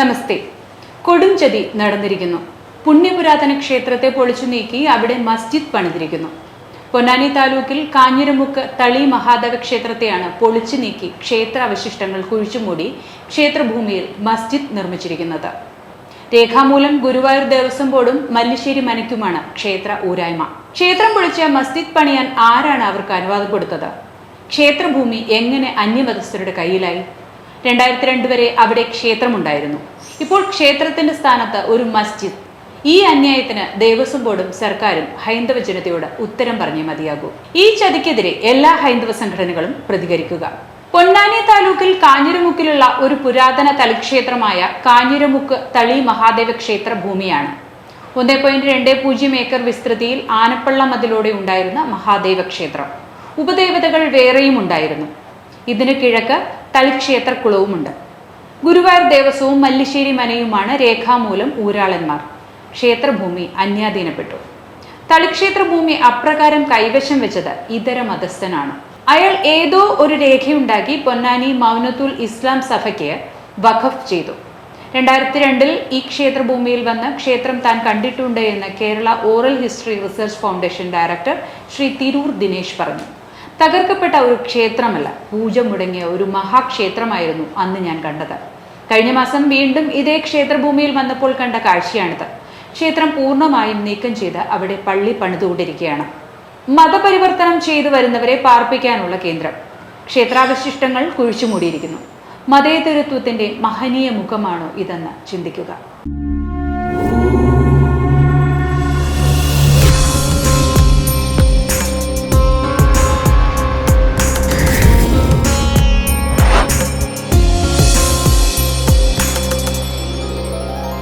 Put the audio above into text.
നമസ്തേ. കൊടുംചതി നടന്നിരിക്കുന്നു. പുണ്യപുരാതന ക്ഷേത്രത്തെ പൊളിച്ചു നീക്കി അവിടെ മസ്ജിദ് പണിതിരിക്കുന്നു. പൊന്നാനി താലൂക്കിൽ കാഞ്ഞിരമുക്ക് തളി മഹാദേവ ക്ഷേത്രത്തെയാണ് പൊളിച്ചു നീക്കി ക്ഷേത്ര അവശിഷ്ടങ്ങൾ കുഴിച്ചുമൂടി ക്ഷേത്രഭൂമിയിൽ മസ്ജിദ് നിർമ്മിച്ചിരിക്കുന്നത്. രേഖാമൂലം ഗുരുവായൂർ ദേവസ്വം ബോർഡും മല്ലിശ്ശേരി മനയ്ക്കുമാണ് ക്ഷേത്ര ഊരായ്മ. ക്ഷേത്രം പൊളിച്ച മസ്ജിദ് പണിയാൻ ആരാണ് അവർക്ക് അനുവാദം കൊടുത്തത്? ക്ഷേത്രഭൂമി എങ്ങനെ അന്യമതസ്ഥരുടെ കയ്യിലായി? രണ്ടായിരത്തി രണ്ട് വരെ അവിടെ ക്ഷേത്രമുണ്ടായിരുന്നു. ഇപ്പോൾ ക്ഷേത്രത്തിന്റെ സ്ഥാനത്ത് ഒരു മസ്ജിദ്. ഈ അന്യായത്തിന് ദേവസ്വം ബോർഡും സർക്കാരും ഹൈന്ദവ ജനതയോട് ഉത്തരം പറഞ്ഞേ മതിയാകൂ. ഈ ചതിക്കെതിരെ എല്ലാ ഹൈന്ദവ സംഘടനകളും പ്രതികരിക്കുക. പൊന്നാനി താലൂക്കിൽ കാഞ്ഞിരമുക്കിലുള്ള ഒരു പുരാതന തളിക്ഷേത്രമായ കാഞ്ഞിരമുക്ക് തളി മഹാദേവ ക്ഷേത്ര ഭൂമിയാണ്. ഒന്നേ പോയിന്റ് രണ്ട് പൂജ്യം ഏക്കർ വിസ്തൃതിയിൽ ആനപ്പള്ള മതിലൂടെ ഉണ്ടായിരുന്ന മഹാദേവ ക്ഷേത്രം. ഉപദേവതകൾ വേറെയും ഉണ്ടായിരുന്നു. ഇതിന് കിഴക്ക് തളിക്ഷേത്ര കുളവുമുണ്ട് ഗുരുവായൂർ ദേവസ്വവും മല്ലിശ്ശേരി മനയുമാണ് രേഖാമൂലം ഊരാളന്മാർ. ക്ഷേത്രഭൂമി അന്യാധീനപ്പെട്ടു. തളിക്ഷേത്ര ഭൂമി അപ്രകാരം കൈവശം വെച്ചത് ഇതര മതസ്ഥനാണ്. അയാൾ ഏതോ ഒരു രേഖയുണ്ടാക്കി പൊന്നാനി മൗനത്തുൽ ഇസ്ലാം സഭയ്ക്ക് വഖഫ് ചെയ്തു. രണ്ടായിരത്തി രണ്ടിൽ ഈ ക്ഷേത്രഭൂമിയിൽ വന്ന് ക്ഷേത്രം താൻ കണ്ടിട്ടുണ്ട് എന്ന് Kerala oral history research foundation director Shri Tirur Dinesh പറഞ്ഞു. തകർക്കപ്പെട്ട ഒരു ക്ഷേത്രമല്ല പൂജ മുടങ്ങിയ ഒരു മഹാക്ഷേത്രമായിരുന്നു അന്ന് ഞാൻ കണ്ടത്. കഴിഞ്ഞ മാസം വീണ്ടും ഇതേ ക്ഷേത്രഭൂമിയിൽ വന്നപ്പോൾ കണ്ട കാഴ്ചയാണിത്. ക്ഷേത്രം പൂർണമായും നീക്കം ചെയ്ത് അവിടെ പള്ളി പണിതുകൊണ്ടിരിക്കുകയാണ്. മതപരിവർത്തനം ചെയ്തു വരുന്നവരെ പാർപ്പിക്കാനുള്ള കേന്ദ്രം. ക്ഷേത്രാവശിഷ്ടങ്ങൾ കുഴിച്ചുമൂടിയിരിക്കുന്നു മതേതരത്വത്തിന്റെ മഹനീയ മുഖമാണോ ഇതെന്ന് ചിന്തിക്കുക.